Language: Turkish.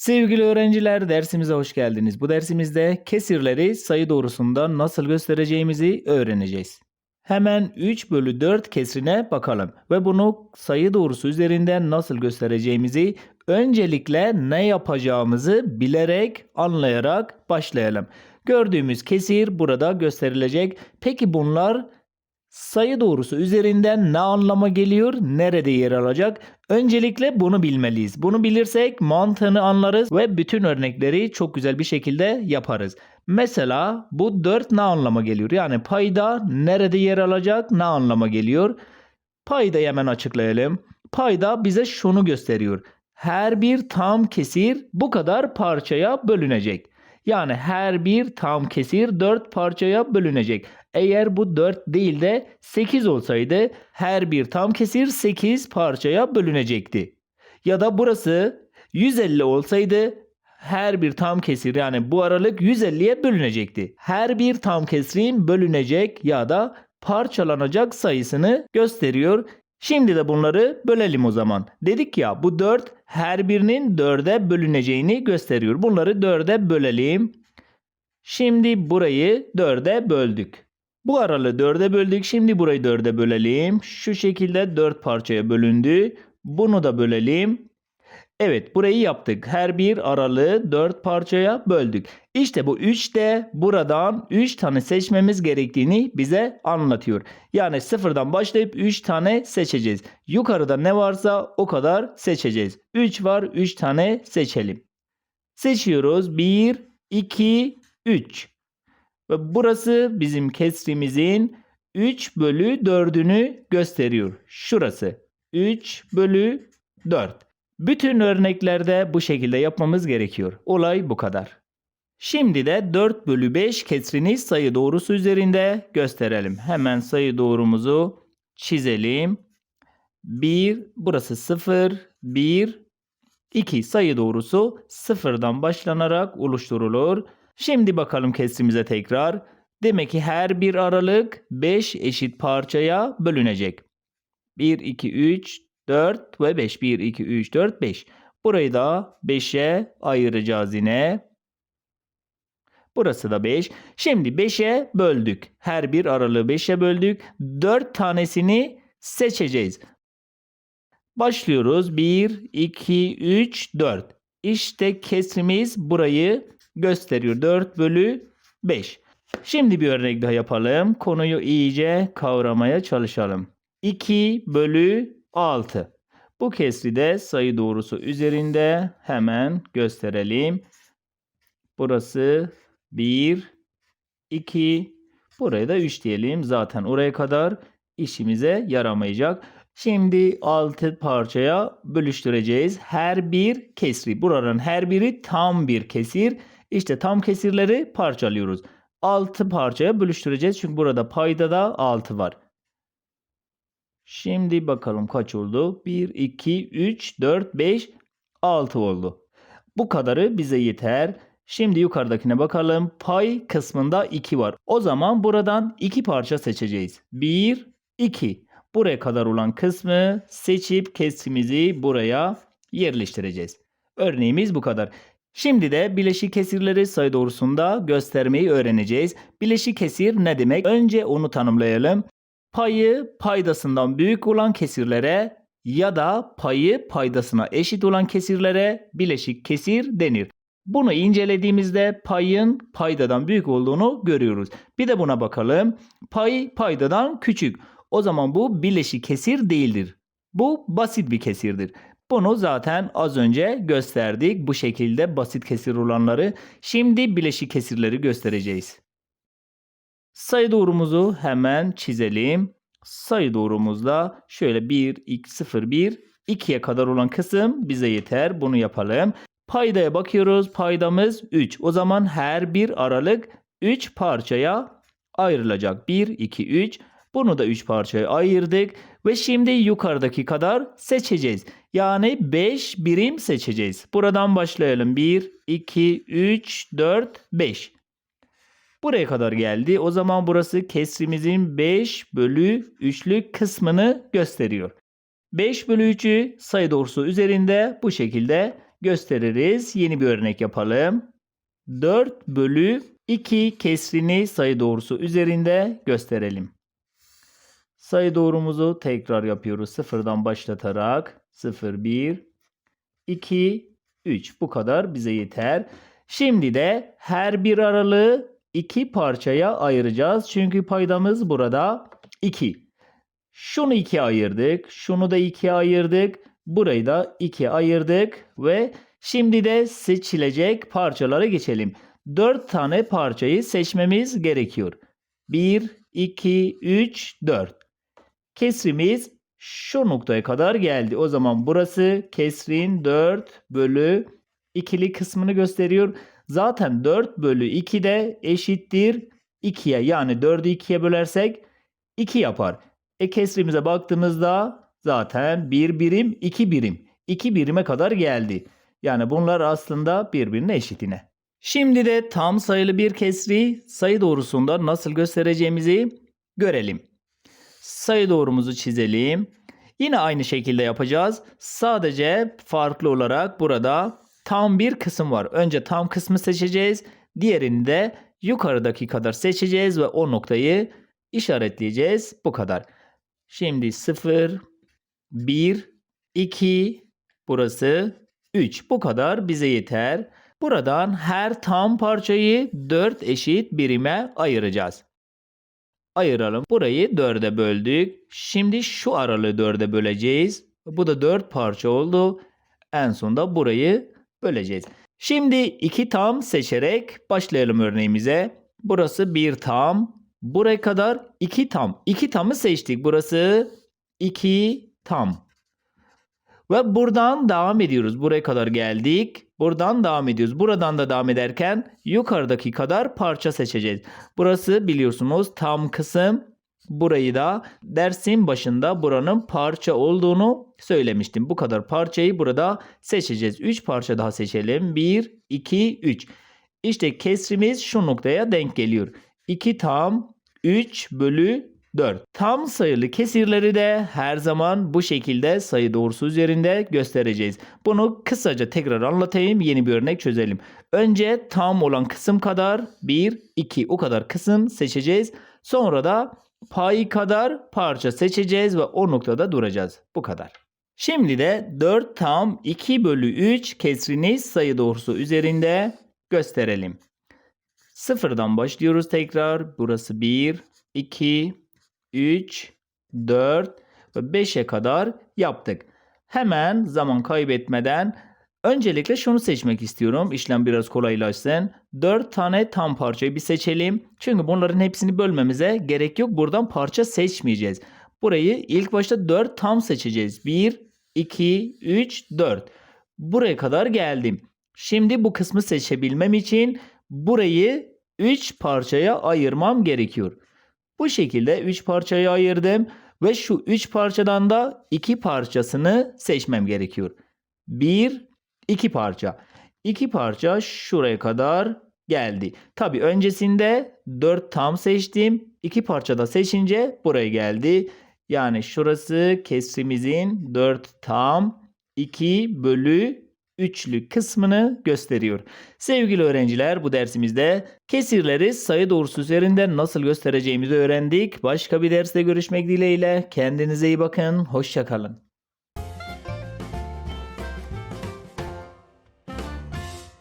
Sevgili öğrenciler dersimize hoş geldiniz. Bu dersimizde kesirleri sayı doğrusunda nasıl göstereceğimizi öğreneceğiz. Hemen 3 bölü 4 kesrine bakalım ve bunu sayı doğrusu üzerinden nasıl göstereceğimizi öncelikle ne yapacağımızı bilerek, anlayarak başlayalım. Gördüğümüz kesir burada gösterilecek. Peki bunlar sayı doğrusu üzerinden ne anlama geliyor, nerede yer alacak? Öncelikle bunu bilmeliyiz. Bunu bilirsek mantığını anlarız ve bütün örnekleri çok güzel bir şekilde yaparız. Mesela bu 4 ne anlama geliyor? Yani payda nerede yer alacak, ne anlama geliyor? Paydayı hemen açıklayalım. Payda bize şunu gösteriyor. Her bir tam kesir bu kadar parçaya bölünecek. Yani her bir tam kesir 4 parçaya bölünecek. Eğer bu 4 değil de 8 olsaydı her bir tam kesir 8 parçaya bölünecekti. Ya da burası 150 olsaydı her bir tam kesir yani bu aralık 150'ye bölünecekti. Her bir tam kesirin bölünecek ya da parçalanacak sayısını gösteriyor. Şimdi de bunları bölelim o zaman. Dedik ya bu 4 her birinin 4'e bölüneceğini gösteriyor. Bunları 4'e bölelim. Şimdi burayı 4'e böldük. Bu aralığı 4'e böldük. Şimdi burayı 4'e bölelim. Şu şekilde 4 parçaya bölündü. Bunu da bölelim. Evet burayı yaptık. Her bir aralığı 4 parçaya böldük. İşte bu 3 de buradan 3 tane seçmemiz gerektiğini bize anlatıyor. Yani sıfırdan başlayıp 3 tane seçeceğiz. Yukarıda ne varsa o kadar seçeceğiz. 3 var 3 tane seçelim. Seçiyoruz. 1, 2, 3. Ve burası bizim kesrimizin 3 bölü 4'ünü gösteriyor. Şurası 3 bölü 4. Bütün örneklerde bu şekilde yapmamız gerekiyor. Olay bu kadar. Şimdi de 4 bölü 5 kesrini sayı doğrusu üzerinde gösterelim. Hemen sayı doğrumuzu çizelim. 1, burası 0, 1, 2 sayı doğrusu sıfırdan başlanarak oluşturulur. Şimdi bakalım kesrimize tekrar. Demek ki her bir aralık 5 eşit parçaya bölünecek. 1, 2, 3, 4 ve 5. 1, 2, 3, 4, 5. Burayı da 5'e ayıracağız yine. Burası da 5. Şimdi 5'e böldük. Her bir aralığı 5'e böldük. 4 tanesini seçeceğiz. Başlıyoruz. 1, 2, 3, 4. İşte kesrimiz burayı gösteriyor. 4 bölü 5. Şimdi bir örnek daha yapalım. Konuyu iyice kavramaya çalışalım. 2 bölü 6. Bu kesri de sayı doğrusu üzerinde hemen gösterelim. Burası 1, 2, buraya da 3 diyelim. Zaten oraya kadar işimize yaramayacak. Şimdi 6 parçaya bölüştüreceğiz. Her bir kesri. Buranın her biri tam bir kesir. İşte tam kesirleri parçalıyoruz. 6 parçaya bölüştüreceğiz. Çünkü burada payda da 6 var. Şimdi bakalım kaç oldu? 1, 2, 3, 4, 5, 6 oldu. Bu kadarı bize yeter. Şimdi yukarıdakine bakalım. Pay kısmında 2 var. O zaman buradan 2 parça seçeceğiz. 1, 2. Buraya kadar olan kısmı seçip kesimizi buraya yerleştireceğiz. Örneğimiz bu kadar. Şimdi de bileşik kesirleri sayı doğrusunda göstermeyi öğreneceğiz. Bileşik kesir ne demek? Önce onu tanımlayalım. Payı paydasından büyük olan kesirlere ya da payı paydasına eşit olan kesirlere bileşik kesir denir. Bunu incelediğimizde payın paydadan büyük olduğunu görüyoruz. Bir de buna bakalım. Pay paydadan küçük. O zaman bu bileşik kesir değildir. Bu basit bir kesirdir. Bunu zaten az önce gösterdik. Bu şekilde basit kesir olanları. Şimdi bileşik kesirleri göstereceğiz. Sayı doğrumuzu hemen çizelim. Sayı doğrumuzda şöyle 1, 2, 0, 1, 2'ye kadar olan kısım bize yeter. Bunu yapalım. Paydaya bakıyoruz. Paydamız 3. O zaman her bir aralık 3 parçaya ayrılacak. 1, 2, 3. Bunu da 3 parçaya ayırdık. Ve şimdi yukarıdaki kadar seçeceğiz. Yani 5 birim seçeceğiz. Buradan başlayalım. 1, 2, 3, 4, 5. Buraya kadar geldi. O zaman burası kesrimizin 5 bölü 3'lük kısmını gösteriyor. 5 bölü 3'ü sayı doğrusu üzerinde bu şekilde gösteririz. Yeni bir örnek yapalım. 4 bölü 2 kesrini sayı doğrusu üzerinde gösterelim. Sayı doğrumuzu tekrar yapıyoruz. Sıfırdan başlatarak 0, 1, 2, 3 bu kadar bize yeter. Şimdi de her bir aralığı iki parçaya ayıracağız. Çünkü paydamız burada 2. Şunu ikiye ayırdık. Şunu da ikiye ayırdık. Burayı da ikiye ayırdık. Ve şimdi de seçilecek parçalara geçelim. 4 tane parçayı seçmemiz gerekiyor. 1, 2, 3, 4. Kesrimiz şu noktaya kadar geldi. O zaman burası kesrin 4 bölü ikili kısmını gösteriyor. Zaten 4 bölü 2 de eşittir 2'ye. Yani 4'ü 2'ye bölersek 2 yapar. E kesrimize baktığımızda zaten 1 birim 2 birim. 2 birime kadar geldi. Yani bunlar aslında birbirine eşit yine. Şimdi de tam sayılı bir kesri sayı doğrusunda nasıl göstereceğimizi görelim. Sayı doğrumuzu çizelim. Yine aynı şekilde yapacağız. Sadece farklı olarak burada tam bir kısım var. Önce tam kısmı seçeceğiz. Diğerini de yukarıdaki kadar seçeceğiz ve o noktayı işaretleyeceğiz. Bu kadar. Şimdi 0, 1, 2, burası 3. Bu kadar bize yeter. Buradan her tam parçayı 4 eşit birime ayıracağız. Ayıralım. Burayı 4'e böldük. Şimdi şu aralığı 4'e böleceğiz. Bu da 4 parça oldu. En sonunda burayı böleceğiz. Şimdi iki tam seçerek başlayalım örneğimize. Burası bir tam. Buraya kadar iki tam. İki tamı seçtik. Burası iki tam. Ve buradan devam ediyoruz. Buraya kadar geldik. Buradan devam ediyoruz. Buradan da devam ederken yukarıdaki kadar parça seçeceğiz. Burası biliyorsunuz tam kısım. Burayı da dersin başında buranın parça olduğunu söylemiştim. Bu kadar parçayı burada seçeceğiz. 3 parça daha seçelim. 1, 2, 3. İşte kesrimiz şu noktaya denk geliyor. 2 tam 3 bölü 4. Tam sayılı kesirleri de her zaman bu şekilde sayı doğrusu üzerinde göstereceğiz. Bunu kısaca tekrar anlatayım. Yeni bir örnek çözelim. Önce tam olan kısım kadar 1, 2 o kadar kısım seçeceğiz. Sonra da payı kadar parça seçeceğiz ve o noktada duracağız. Bu kadar. Şimdi de 4 tam 2 bölü 3 kesrini sayı doğrusu üzerinde gösterelim. Sıfırdan başlıyoruz tekrar. Burası 1, 2, 3, 4 ve 5'e kadar yaptık. Hemen zaman kaybetmeden öncelikle şunu seçmek istiyorum. İşlem biraz kolaylaşsın. 4 tane tam parçayı bir seçelim. Çünkü bunların hepsini bölmemize gerek yok. Buradan parça seçmeyeceğiz. Burayı ilk başta 4 tam seçeceğiz. 1, 2, 3, 4. Buraya kadar geldim. Şimdi bu kısmı seçebilmem için burayı 3 parçaya ayırmam gerekiyor. Bu şekilde 3 parçaya ayırdım ve şu 3 parçadan da 2 parçasını seçmem gerekiyor. 1 2 parça. 2 parça şuraya kadar geldi. Tabi öncesinde 4 tam seçtim. 2 parçada seçince buraya geldi. Yani şurası kesrimizin 4 tam 2 bölü üçlü kısmını gösteriyor. Sevgili öğrenciler bu dersimizde kesirleri sayı doğrusu üzerinden nasıl göstereceğimizi öğrendik. Başka bir derste görüşmek dileğiyle. Kendinize iyi bakın. Hoşçakalın.